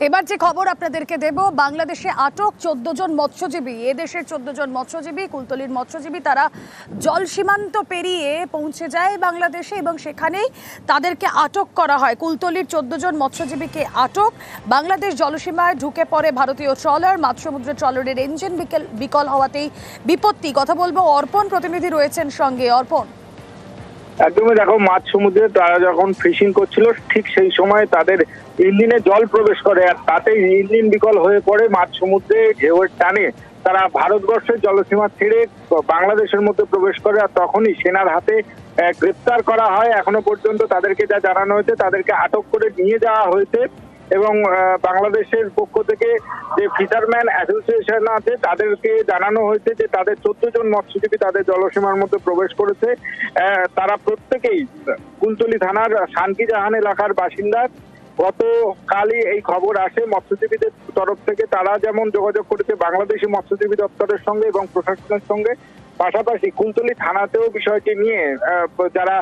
এবার যে খবর আপনাদেরকে দেব, বাংলাদেশে আটক চোদ্দ জন মৎস্যজীবী। এদেশের চোদ্দ জন মৎস্যজীবী, কুলতলির মৎস্যজীবী, তারা জল সীমান্ত পেরিয়ে পৌঁছে যায় বাংলাদেশে এবং সেখানেই তাদেরকে আটক করা হয়। কুলতলির চোদ্দ জন মৎস্যজীবীকে আটক। বাংলাদেশ জলসীমায় ঢুকে পড়ে ভারতীয় ট্রলার। মাঝ সমুদ্র ট্রলারের ইঞ্জিন বিকেল বিকল হওয়াতেই বিপত্তি। কথা বলব, অর্পণ প্রতিনিধি রয়েছেন সঙ্গে। অর্পণ। একদমই দেখো মাঝ সমুদ্রে তারা যখন ফিশিং করছিল, ঠিক সেই সময় তাদের ইঞ্জিনে জল প্রবেশ করে আর তাতেই ইঞ্জিন বিকল হয়ে পড়ে মাঝ সমুদ্রে ঢেউয়ের টানে। তারা ভারতবর্ষের জলসীমা ছেড়ে বাংলাদেশের মধ্যে প্রবেশ করে আর তখনই সেনার হাতে গ্রেপ্তার করা হয়। এখনও পর্যন্ত তাদেরকে যা জানানো হয়েছে, তাদেরকে আটক করে নিয়ে যাওয়া হয়েছে এবং বাংলাদেশের পক্ষ থেকে যে ফিশারম্যান অ্যাসোসিয়েশন আছে, তাদেরকে জানানো হয়েছে যে তাদের চোদ্দ জন মৎস্যজীবী তাদের জলসীমার মধ্যে প্রবেশ করেছে। তারা প্রত্যেকেই কুলতলি থানার শান্তি জাহান এলাকার বাসিন্দা। গতকালই এই খবর আসে মৎস্যজীবীদের তরফ থেকে। তারা যেমন যোগাযোগ করেছে বাংলাদেশি মৎস্যজীবী দপ্তরের সঙ্গে এবং প্রশাসনের সঙ্গে, পাশাপাশি কুলতলি থানাতেও বিষয়টি নিয়ে যারা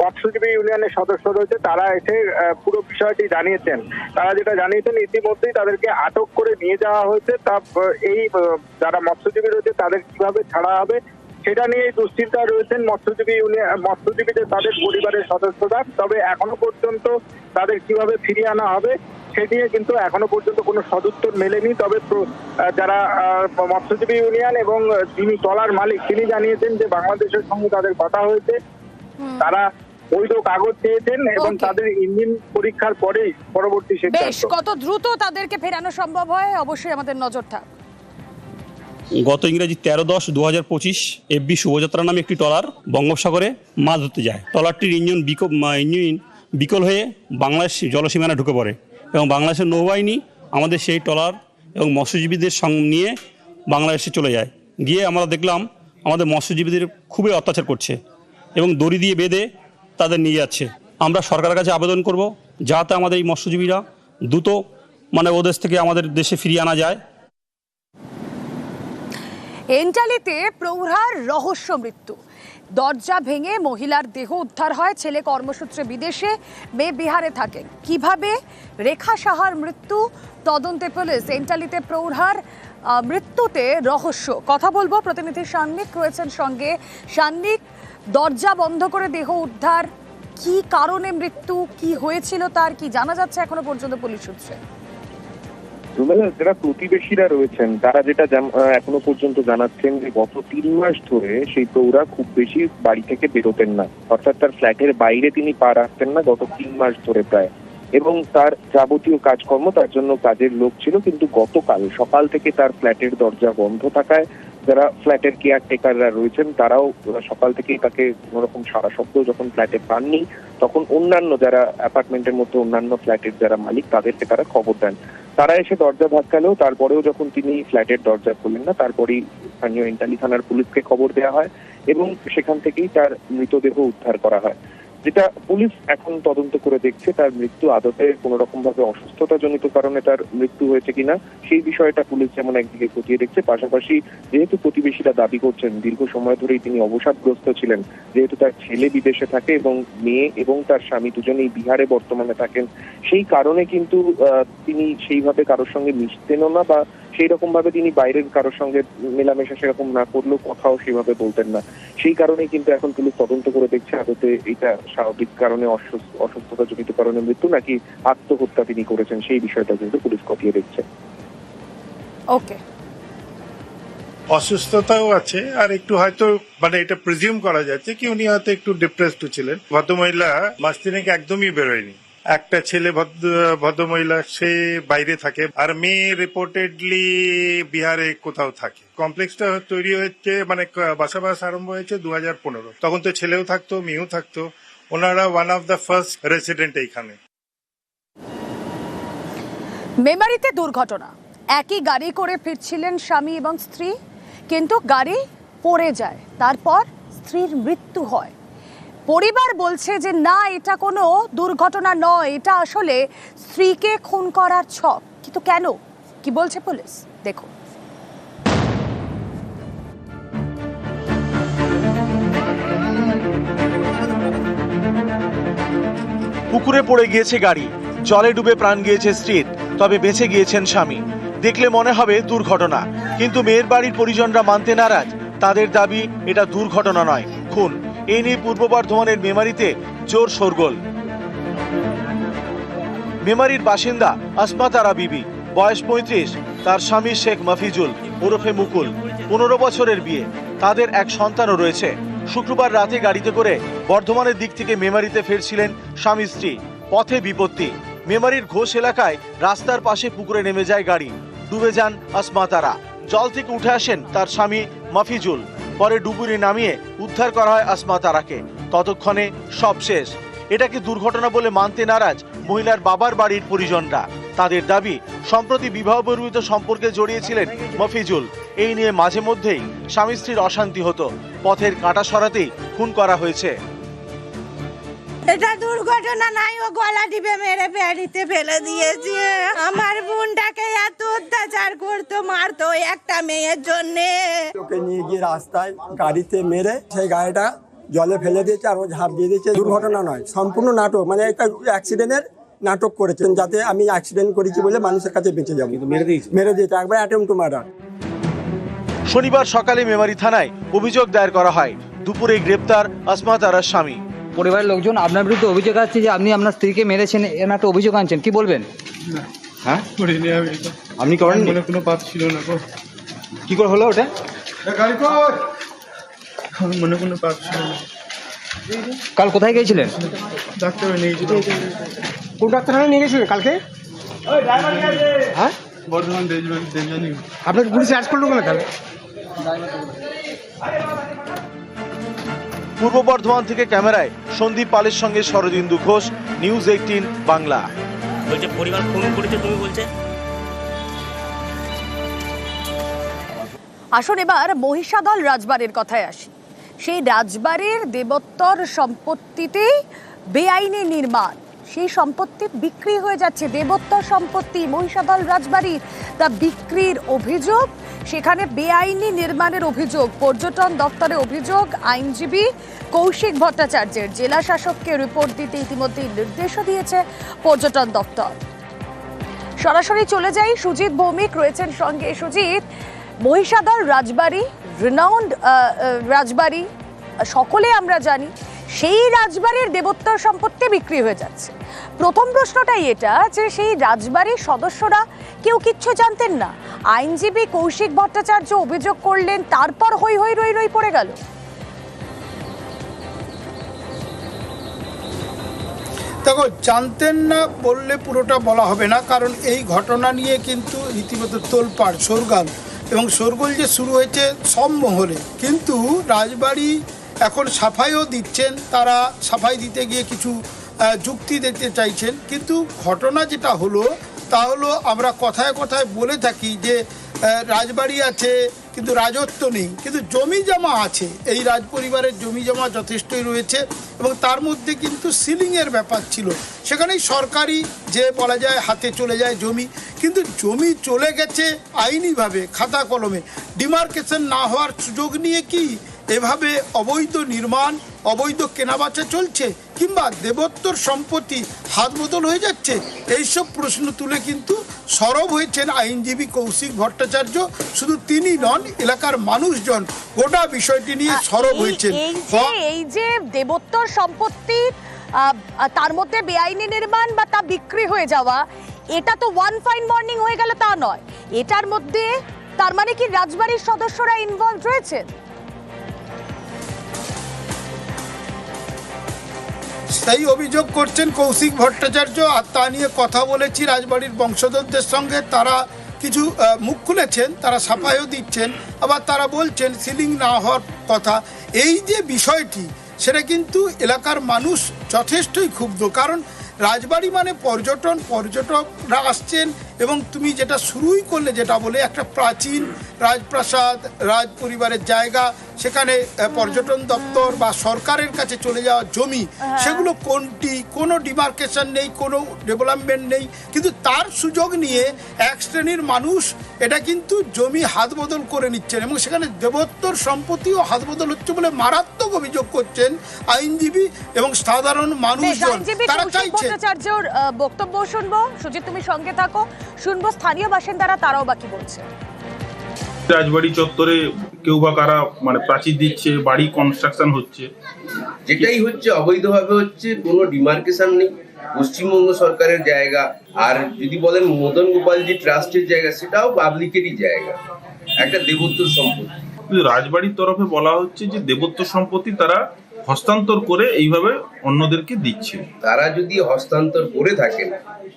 মৎস্যজীবী ইউনিয়নের সদস্য রয়েছে, তারা এসে পুরো বিষয়টি জানিয়েছেন। তারা যেটা জানিয়েছেন, ইতিমধ্যেই তাদেরকে আটক করে নিয়ে যাওয়া হয়েছে। তা, এই যারা মৎস্যজীবী রয়েছে, তাদের কীভাবে ছাড়া হবে সেটা নিয়ে দুশ্চিন্তায় রয়েছেন মৎস্যজীবী ইউনিয়ন মৎস্যজীবীদের তাদের পরিবারের সদস্যরা। তবে এখনও পর্যন্ত তাদের কীভাবে ফিরিয়ে আনা হবে সে নিয়ে কিন্তু এখনও পর্যন্ত কোনো সদুত্তর মেলেনি। তবে যারা মৎস্যজীবী ইউনিয়ন এবং যিনি তলার মালিক তিনি জানিয়েছেন যে বাংলাদেশের সঙ্গে তাদের কথা হয়েছে। তারা বৈধ কাগজ চেয়েছেন এবং তাদের ইঞ্জিন পরীক্ষার পরেই পরবর্তী বেশ কত দ্রুত তাদেরকে ফেরানো সম্ভব হয়? অবশ্যই আমাদের নজর থাক গত ইংরেজি তেরো দশ দু হাজার পঁচিশ এফবি শুভযাত্রা নামে একটি ট্রলার বঙ্গোপসাগরে মাছ ধরতে যায়। ট্রলারটির ইঞ্জিন বিকল ইঞ্জিন বিকল হয়ে বাংলাদেশ জলসীমানা ঢুকে পড়ে এবং বাংলাদেশের নৌবাহিনী আমাদের সেই ট্রলার এবং মৎস্যজীবীদের সঙ্গে নিয়ে বাংলাদেশে চলে যায়। গিয়ে আমরা দেখলাম আমাদের মৎস্যজীবীদের খুবই অত্যাচার করছে এবং দড়ি দিয়ে বেঁধে তাদের নিয়ে যাচ্ছে। আমরা সরকারের কাছে আবেদন করব যাতে আমাদের এই মৎস্যজীবীরা দ্রুত মানে ওদেশ থেকে আমাদের দেশে ফিরিয়ে আনা যায়। এন্টালিতে প্রৌঢ়ার রহস্য মৃত্যু। দরজা ভেঙে মহিলার দেহ উদ্ধার হয়, ছেলে কর্মসূত্রে বিদেশে, মেয়ে বিহারে থাকেন কীভাবে? রেখা সাহার মৃত্যু, তদন্তে পুলিশ। এন্টালিতে প্রৌঢ়ার মৃত্যুতে রহস্য। কথা বলব প্রতিনিধি সান্নিক রয়েছেন সঙ্গে। সান্নিক, দরজা বন্ধ করে দেহ উদ্ধার, কি কারণে মৃত্যু, কি হয়েছিল তার, কি জানা যাচ্ছে এখনও পর্যন্ত পুলিশ সূত্রে? রুমেলা যারা প্রতিবেশীরা রয়েছেন, তারা যেটা এখনও পর্যন্ত জানাচ্ছেন যে গত তিন মাস ধরে সেই প্রৌরা খুব বেশি বাড়ি থেকে বেরোতেন না। অর্থাৎ তার ফ্ল্যাটের বাইরে তিনি পা রাখতেন না গত তিন মাস ধরে প্রায়। এবং তার যাবতীয় কাজকর্ম, তার জন্য কাজের লোক ছিল, কিন্তু গতকাল সকাল থেকে তার ফ্ল্যাটের দরজা বন্ধ থাকায় যারা ফ্ল্যাটের কেয়ারটেকাররা রয়েছেন, তারাও সকাল থেকেই তাকে কোনো রকম সারা শব্দ যখন ফ্ল্যাটে পাননি, তখন অন্যান্য যারা অ্যাপার্টমেন্টের মধ্যে অন্যান্য ফ্ল্যাটের যারা মালিক, তাদেরকে তারা খবর দেন। তারা এসে দরজা ধাক্কালেও তারপরেও যখন তিনি ফ্ল্যাটের দরজা খুললেন না, তারপরেই স্থানীয় ইন্টালি থানার পুলিশকে খবর দেওয়া হয় এবং সেখান থেকেই তার মৃতদেহ উদ্ধার করা হয়। যেটা পুলিশ এখন তদন্ত করে দেখছে, তার মৃত্যু আদতে কোনো রকম ভাবে অসুস্থতা জনিত কারণে তার মৃত্যু হয়েছে কিনা, সেই বিষয়টা পুলিশ যেমন একদিকে খতিয়ে দেখছে, পাশাপাশি যেহেতু প্রতিবেশীরা দাবি করছেন, দীর্ঘ সময় ধরেই তিনি অবসাদগ্রস্ত ছিলেন। যেহেতু তার ছেলে বিদেশে থাকে এবং মেয়ে এবং তার স্বামী দুজনেই বিহারে বর্তমানে থাকেন, সেই কারণে কিন্তু তিনি সেইভাবে কারোর সঙ্গে মিশতেনও না বা সেই রকম ভাবে তিনি বাইরের কারোর সঙ্গে মেলামেশা সেরকম না করলেও কথাও সেভাবে বলতেন না। সেই কারণেই কিন্তু এখন পুলিশ তদন্ত করে দেখছে আদতে এটা স্বাভাবিক কারণে অসুস্থ- অসুস্থতা জনিত কারণে মৃত্যু নাকি আত্মহত্যা তিনি করেছেন সেই বিষয়টা কিন্তু পুলিশ খতিয়ে দেখছে। ওকে। অসুস্থতাও আছে আর একটু হয়তো মানে এটা প্রিজিউম করা যাচ্ছে কি উনি হয়তো একটু ডিপ্রেসড ছিলেন। ভদ্রমহিলা মাস তিনেক একদমই বেরোয়নি। একটা ছেলে ভদ্র- ভদ্রমহিলা, সে বাইরে থাকে। আর মেয়ে রিপোর্টেডলি বিহারে কোথাও থাকে। কমপ্লেক্সটা তৈরি হচ্ছে মানে বাসাবাস আরম্ভ হয়েছে দু হাজার পনেরো। তখন তো ছেলেও থাকতো, মেয়েও থাকতো। ওনারা one of the first resident এইখানে। মেমারিতে দুর্ঘটনা। একই গাড়ি করে ফিরছিলেন স্বামী এবং স্ত্রী, কিন্তু গাড়ি পড়ে যায়। তারপর স্ত্রীর মৃত্যু হয়। পরিবার বলছে যে না, এটা কোনো দুর্ঘটনা নয়, এটা আসলে স্ত্রীকে খুন করার ছক। কিন্তু কেন? কি বলছে পুলিশ? দেখুন। পুকুরে পড়ে গিয়েছে গাড়ি। জলে ডুবে প্রাণ গিয়েছে স্ত্রীর, তবে বেঁচে গিয়েছেন স্বামী। দেখলে মনে হবে দুর্ঘটনা, কিন্তু মেয়ের বাড়ির পরিজনরা মানতে নারাজ। তাদের দাবি, এটা দুর্ঘটনা নয়, খুন। এই নিয়ে পূর্ব বর্ধমানের মেমারিতে জোর শোরগোল। মেমারির বাসিন্দা আসমাতারা বিবি, বয়স পঁয়ত্রিশ, তার স্বামী শেখ মাফিজুল, ওরফে মুকুল। পনেরো বছরের বিয়ে। তাদের এক সন্তানও রয়েছে। শুক্রবার রাতে গাড়িতে করে বর্ধমানের দিক থেকে মেমারিতে ফিরছিলেন স্বামী স্ত্রী। পথে বিপত্তি। মেমারির ঘোষ এলাকায় রাস্তার পাশে পুকুরে নেমে যায় গাড়ি। ডুবে যান আসমাতারা। জল থেকে উঠে আসেন তার স্বামী মফিজুল। পরে ডুবুরি নামিয়ে উদ্ধার করা হয় আসমা তারাকে ততক্ষণে সব শেষ। এটাকে দুর্ঘটনা বলে মানতে নারাজ মহিলার বাবার বাড়ির পরিজনরা? তাদের দাবি, সম্প্রতি বিবাহ বহির্ভূত সম্পর্কে জড়িয়েছিলেন মফিজুল। এই নিয়ে মাঝে মধ্যেই স্বামী স্ত্রীর অশান্তি হতো। পথের কাঁটা সরাতেই খুন করা হয়েছে। এটা দুর্ঘটনা নাই ও গলা টিপে মেরে পেড়িতে ফেলে দিয়েছে। আমার বোনটাকে এত অত্যাচার করতো মারতো একটা মেয়ের জন্যে। ওকে নিয়ে গিয়ে রাস্তায় গাড়িতে মেরে সেই গাড়িটা জলে ফেলে দিয়েছে আর ও ঝাঁপ দিয়ে দিয়েছে। দুর্ঘটনা নয় সম্পূর্ণ নাটক মানে একটা অ্যাক্সিডেন্টের নাটক করেছেন যাতে আমি অ্যাক্সিডেন্ট করেছি বলে মানুষের কাছে বেঁচে যাব। মেরে দিয়েছে। মেরে দিয়েছে একবার অ্যাটেম্প টু মার্ডার শনিবার সকালে মেমারি থানায় অভিযোগ দায়ের করা হয় দুপুরে গ্রেপ্তার আসমা তারার স্বামী। পরিবারের লোকজন আপনার বিরুদ্ধে অভিযোগ আসছে যে আপনি আপনার স্ত্রীকে মেরেছেন এরকম একটা অভিযোগ আনছেন কি বলবেন? হ্যাঁ? করিনি আমি এটা। আপনি করেন মনে কোনো পাপ ছিল না গো। কি করে হলো ওটা? আমার মনে কোনো পাপ ছিল না। কাল কোথায় গিয়েছিলেন? ডাক্তার নিয়েছিল কোন ডাক্তারখানা নিয়ে গেছিলেন কালকে? হ্যাঁ? বর্ধমান দেশবাড়ি দেবজানি আপনাকে পুলিশ অ্যারেস্ট করল কেন তাহলে? পূর্ব বর্ধমান থেকে ক্যামেরায় সন্দীপ পালের সঙ্গে শরদিন্দু ঘোষ নিউজ এইটিন বাংলা। বলছে পরিবার ফোন করেছে তুমি বলছে? আসুন এবার মহিষাদল রাজবাড়ির কথায় আসি। সেই রাজবাড়ির দেবোত্তর সম্পত্তিতেই বেআইনি নির্মাণ। সেই সম্পত্তি বিক্রি হয়ে যাচ্ছে দেবোত্তর সম্পত্তি মহিষাদল রাজবাড়ির তা বিক্রির অভিযোগ সেখানে বেআইনি নির্মাণের অভিযোগ, পর্যটন দপ্তরে অভিযোগ, আইনজীবী কৌশিক ভট্টাচার্যের জেলা শাসককে রিপোর্ট দিতে ইতিমধ্যেই নির্দেশও দিয়েছে পর্যটন দপ্তর। সরাসরি চলে যাই, সুজিত ভৌমিক রয়েছেন সঙ্গে। সুজিত, মহিষাদল রাজবাড়ি রিনাউন্ড রাজবাড়ি, সকলে আমরা জানি, সেই রাজবাড়ির দেবোত্তর সম্পত্তি বিক্রি হয়ে যাচ্ছে। প্রথম প্রশ্নটাই এটা যে সেই রাজবাড়ির সদস্যরা কেউ কিচ্ছু জানতেন না। আইনজীবী কৌশিক ভট্টাচার্য অভিযোগ করলেন, তারপর হই হই রই রই পড়ে গেল। দেখো, জানতেন না বললে পুরোটা বলা হবে না, কারণ এই ঘটনা নিয়ে কিন্তু রীতিমতো তোলপাড় সরগাল এবং সরগোল যে শুরু হয়েছে সব মহলে কিন্তু রাজবাড়ি এখন সাফাইও দিচ্ছেন, তারা সাফাই দিতে গিয়ে কিছু যুক্তি দিতে চাইছেন। কিন্তু ঘটনা যেটা হলো, তা হলো আমরা কথায় কথায় বলে থাকি যে রাজবাড়ি আছে, কিন্তু রাজত্ব নেই। কিন্তু জমি জমা আছে। এই রাজ পরিবারের জমি জমা যথেষ্টই রয়েছে এবং তার মধ্যে কিন্তু সিলিংয়ের ব্যাপার ছিল। সেখানেই সরকারি যে বলা যায় হাতে চলে যায় জমি, কিন্তু জমি চলে গেছে আইনিভাবে, খাতা কলমে। ডিমার্কেশন না হওয়ার সুযোগ নিয়ে কি এভাবে অবৈধ নির্মাণ অবৈধ কেনাবেচা চলছে কিংবা দেবোত্তর সম্পত্তি হাত বদল হয়ে যাচ্ছে এইসব প্রশ্ন তুলে কিন্তু সরব হয়েছেন আইনজীবী কৌশিক ভট্টাচার্য। শুধু তিনি নন এলাকার মানুষজন গোটা বিষয়টি নিয়ে সরব হয়েছেন। এই যে দেবোত্তর সম্পত্তি তার মধ্যে বেআইনি নির্মাণ বা তা বিক্রি হয়ে যাওয়া এটা তো ওয়ান ফাইন মর্নিং হয়ে গেল তা নয়। এটার মধ্যে তার মানে কি রাজবাড়ির সদস্যরা ইনভলভ রয়েছেন? সেই অভিযোগ করছেন কৌশিক ভট্টাচার্য। আর তা নিয়ে কথা বলেছি রাজবাড়ির বংশধরদের সঙ্গে। তারা কিছু মুখ খুলেছেন, তারা সাফাইও দিচ্ছেন। আবার তারা বলছেন সিলিং না হওয়ার কথা। এই যে বিষয়টি, সেটা কিন্তু এলাকার মানুষ যথেষ্টই ক্ষুব্ধ। কারণ রাজবাড়ি মানে পর্যটন, পর্যটকরা আসছেন এবং তুমি যেটা শুরুই করলে যেটা বলে একটা প্রাচীন রাজপ্রাসাদ রাজ পরিবারের জায়গা সেখানে পর্যটন দপ্তর বা সরকারের কাছে চলে যাওয়া জমি সেগুলো কোনটি কোনো ডিমার্কেশন নেই কোনো ডেভেলপমেন্ট নেই কিন্তু তার সুযোগ নিয়ে এক শ্রেণির মানুষ এটা কিন্তু জমি হাত বদল করে নিচ্ছেন এবং সেখানে দেবোত্তর সম্পত্তিও হাত বদল হচ্ছে বলে মারাত্মক অভিযোগ করছেন আইনজীবী এবং সাধারণ মানুষজন। তারা আহ, বক্তব্য শুনব। সুজিত তুমি সঙ্গে থাকো। শুনব স্থানীয় বাসিন্দারা তারাও বাকি বলছে। রাজবাড়ি চত্বরে কেউ বা কারা মানে প্রাচীর দিচ্ছে বাড়ি কনস্ট্রাকশন হচ্ছে। যেটাই হচ্ছে অবৈধভাবে হচ্ছে কোনো ডিমার্কেশন নেই। পশ্চিমবঙ্গ সরকারের জায়গা। আর যদি বলেন মদন গোপালজি ট্রাস্টের জায়গা সেটাও পাবলিকেরই জায়গা। একটা দেবত্ব সম্পত্তি। কিন্তু রাজবাড়ির তরফে বলা হচ্ছে যে দেবত্ব সম্পত্তি তারা হস্তান্তর করে এইভাবে অন্যদেরকে দিচ্ছে। তারা যদি হস্তান্তর করে থাকেন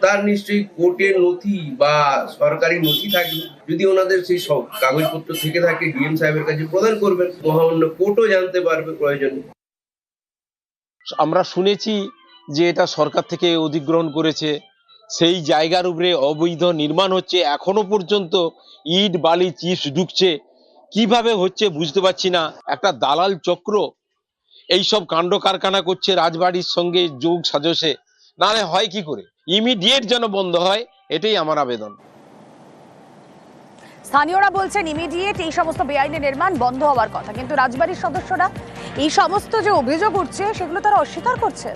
তার নিশ্চয়ই কোর্টের নথি বা সরকারি নথি থাকবে। যদি ওনাদের সেই সব কাগজপত্র থেকে থাকে ডিএম সাহেবের কাছে প্রদান করবেন মহামান্য কোর্টও জানতে পারবে প্রয়োজনে। আমরা শুনেছি যে এটা সরকার থেকে অধিগ্রহণ করেছে। সেই জায়গার উপরে অবৈধ নির্মাণ হচ্ছে। এখনও পর্যন্ত ইট বালি চিপস ঢুকছে। কীভাবে হচ্ছে বুঝতে পারছি না। একটা দালাল চক্র এইসব কাণ্ড কারখানা করছে রাজবাড়ির সঙ্গে যোগ সাজসে। নাহলে হয় কি করে? ইমিডিয়েট যেন বন্ধ হয় এটাই আমার আবেদন। স্থানীয়রা বলছেন ইমিডিয়েট এই সমস্ত বেআইনি নির্মাণ বন্ধ হওয়ার কথা। কিন্তু রাজবাড়ির সদস্যরা এই সমস্ত যে অভিযোগ উঠছে সেগুলো তারা অস্বীকার করছে?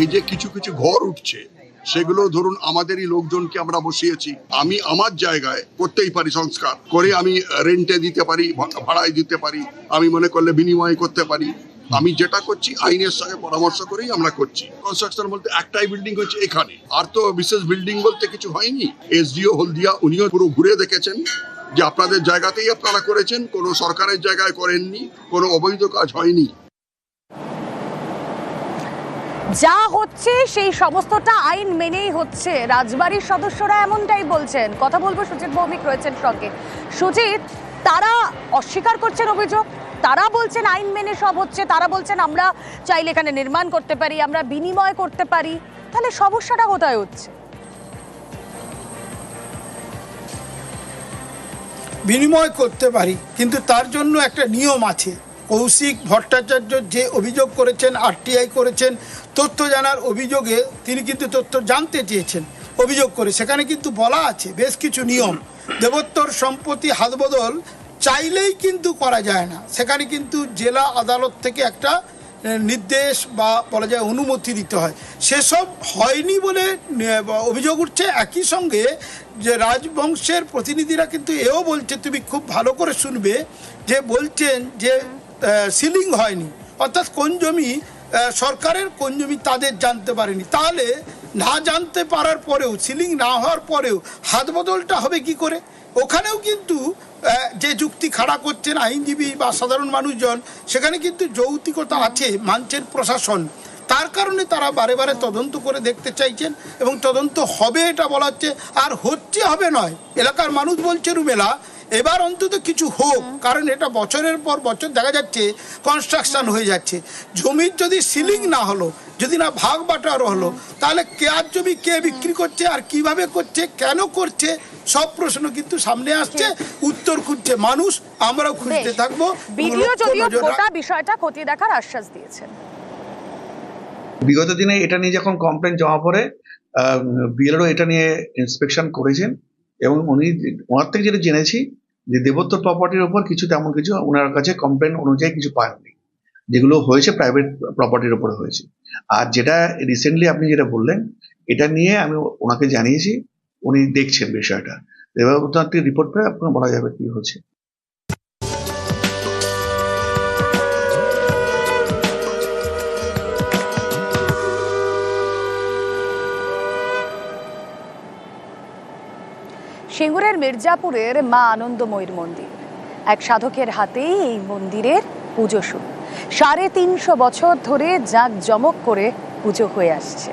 এই যে কিছু কিছু ঘর উঠছে সেগুলো ধরুন আমাদেরই লোকজনকে আমরা বসিয়েছি। আমি আমার জায়গায় করতেই পারি সংস্কার। করে আমি রেন্টে দিতে পারি ভাড়ায় দিতে পারি। আমি মনে করলে বিনিময় করতে পারি। আমি যেটা করছি, আইনের সঙ্গে পরামর্শ করেই আমরা করছি। কনস্ট্রাকশন বলতে একটাই বিল্ডিং হচ্ছে এখানে। আর তো বিশেষ বিল্ডিং বলতে কিছু হয়নি। এসডিও হলদিয়া, উনিও পুরো ঘুরে দেখেছেন যে আপনাদের জায়গাতেই আপনারা করেছেন। কোনো সরকারের জায়গায় করেননি। কোনো অবৈধ কাজ হয়নি। যা হচ্ছে, সেই সমস্তটা আইন মেনেই হচ্ছে। রাজবাড়ির সদস্যরা এমনটাই বলছেন। কথা বলব সুজিত ভৌমিক রয়েছেন সঙ্গে। সুজিত, তারা অস্বীকার করছেন অভিযোগ, তারা বলছেন আইন মেনে সব হচ্ছে, তারা বলছেন আমরা চাইলে এখানে নির্মাণ করতে পারি, আমরা বিনিময় করতে পারি। তাহলে সমস্যাটা কোথায় হচ্ছে? বিনিময় করতে পারি, কিন্তু তার জন্য একটা নিয়ম আছে। কৌশিক ভট্টাচার্য যে অভিযোগ করেছেন, আরটিআই করেছেন, তথ্য জানার অভিযোগে তিনি কিন্তু তথ্য জানতে চেয়েছেন, অভিযোগ করে। সেখানে কিন্তু বলা আছে, বেশ কিছু নিয়ম। দেবোত্তর সম্পত্তি হাতবদল চাইলেই কিন্তু করা যায় না। সেখানে কিন্তু জেলা আদালত থেকে একটা নির্দেশ বা বলা যায় অনুমতি দিতে হয়। সেসব হয়নি বলে অভিযোগ উঠছে। একই সঙ্গে যে রাজবংশের প্রতিনিধিরা কিন্তু এও বলছে, তুমি খুব ভালো করে শুনবে যে বলছেন যে সিলিং হয়নি। অর্থাৎ কোন জমি সরকারের কোন জমি তাদের জানতে পারেনি। তাহলে না জানতে পারার পরেও সিলিং না হওয়ার পরেও হাত বদলটা হবে কি করে? ওখানেও কিন্তু যে যুক্তি খাড়া করছেন আইনজীবী বা সাধারণ মানুষজন, সেখানে কিন্তু যৌক্তিকতা আছে, মানছেন প্রশাসন। তার কারণে তারা বারে বারে তদন্ত করে দেখতে চাইছেন এবং তদন্ত হবে এটা বলা হচ্ছে, আর হচ্ছে হবে নয়। এলাকার মানুষ বলছে, রুমেলা এবার অন্তত কিছু হোক কারণ এটা বছরের পর বছর দেখা যাচ্ছে কনস্ট্রাকশন হয়ে যাচ্ছে। জমির যদি সিলিং না হলো যদি না ভাগ বাটারও হলো তাহলে কে আর জমি কে বিক্রি করছে আর কীভাবে করছে কেন করছে সব প্রশ্ন কিন্তু সামনে আসছে উত্তর খুঁজছে মানুষ আমরাও খুঁজতে থাকব। ভিডিও যদিও গোটা বিষয়টা খতিয়ে দেখার আশ্বাস দিয়েছেন বিগত দিনে এটা নিয়ে যখন কমপ্লেন জমা পড়ে বিএলও এটা নিয়ে ইন্সপেকশন করেছেন এবং উনি ওনার থেকে যেটা জেনেছি যে দেবত্ব প্রপার্টির উপর কিছু তেমন কিছু ওনার কাছে কমপ্লেন অনুযায়ী কিছু পাননি। যেগুলো হয়েছে প্রাইভেট প্রপার্টির উপরে হয়েছে। আর যেটা রিসেন্টলি আপনি যেটা বললেন, এটা নিয়ে আমি ওনাকে জানিয়েছি, উনি দেখছেন বিষয়টা। এবার রিপোর্ট পেয়ে আপনার বলা যাবে কি হচ্ছে। মির্জাপুরের মা আনন্দময়ীর মন্দির। এক সাধকের হাতেই এই মন্দিরের পুজো শুরু। সাড়ে তিনশো বছর ধরে জাঁক জমক করে পুজো হয়ে আসছে।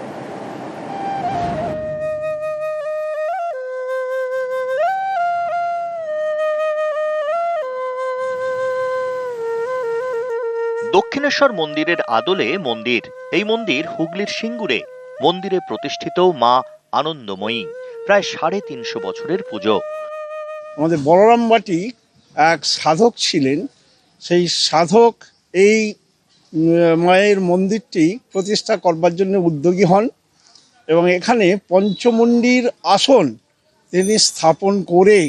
দক্ষিণেশ্বর মন্দিরের আদলে মন্দির। এই মন্দির হুগলির সিঙ্গুরে। মন্দিরে প্রতিষ্ঠিত মা আনন্দময়ী। প্রায় সাড়ে তিনশো বছরের পুজো। আমাদের বলরাম বাটি এক সাধক ছিলেন। সেই সাধক এই মায়ের মন্দিরটি প্রতিষ্ঠা করবার জন্য উদ্যোগী হন এবং এখানে পঞ্চমন্ডির আসন তিনি স্থাপন করে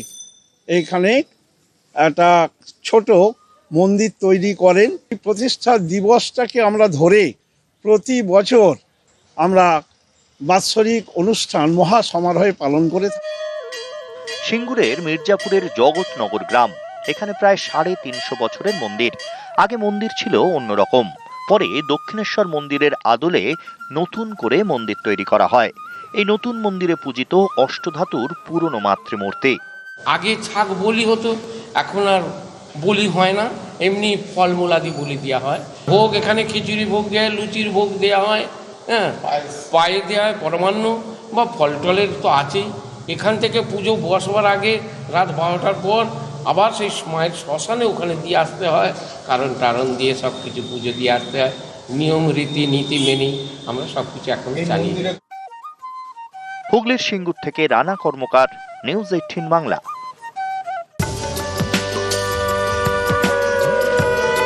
এখানে একটা ছোট মন্দির তৈরি করেন। প্রতিষ্ঠা দিবসটাকে আমরা ধরে প্রতি বছর আমরা বাৎসরিক অনুষ্ঠান মহা সমারোহে পালন করে সিঙ্গুরের মির্জাপুরের জগৎনগর গ্রাম এখানে প্রায় সাড়ে তিনশো বছরের মন্দির। আগে মন্দির ছিল অন্যরকম। পরে দক্ষিণেশ্বর মন্দিরের আদলে নতুন করে মন্দির তৈরি করা হয়। এই নতুন মন্দিরে পূজিত অষ্টধাতুর পুরনো মাতৃমূর্তি। আগে ছাগ বলি হতো এখন আর বলি হয় না। এমনি ফলমূল আদি বলি দেওয়া হয়। ভোগ এখানে খিচুড়ি ভোগ দেওয়া হয় লুচির ভোগ দেওয়া হয়। হ্যাঁ পায়ে দেওয়া হয় পরমান্ন বা ফল টলের তো আছেই। এখান থেকে পুজো বসবার আগে রাত বারোটার পর আবার সেই মায়ের শ্মশানে ওখানে দিয়ে আসতে হয় কারণ টারণ দিয়ে সব কিছু পুজো দিয়ে আসতে হয়। নিয়ম রীতি নীতি মেনেই আমরা সব কিছু এখন যাই। হুগলির সিঙ্গুর থেকে রানা কর্মকার নিউজ এইটিন বাংলা।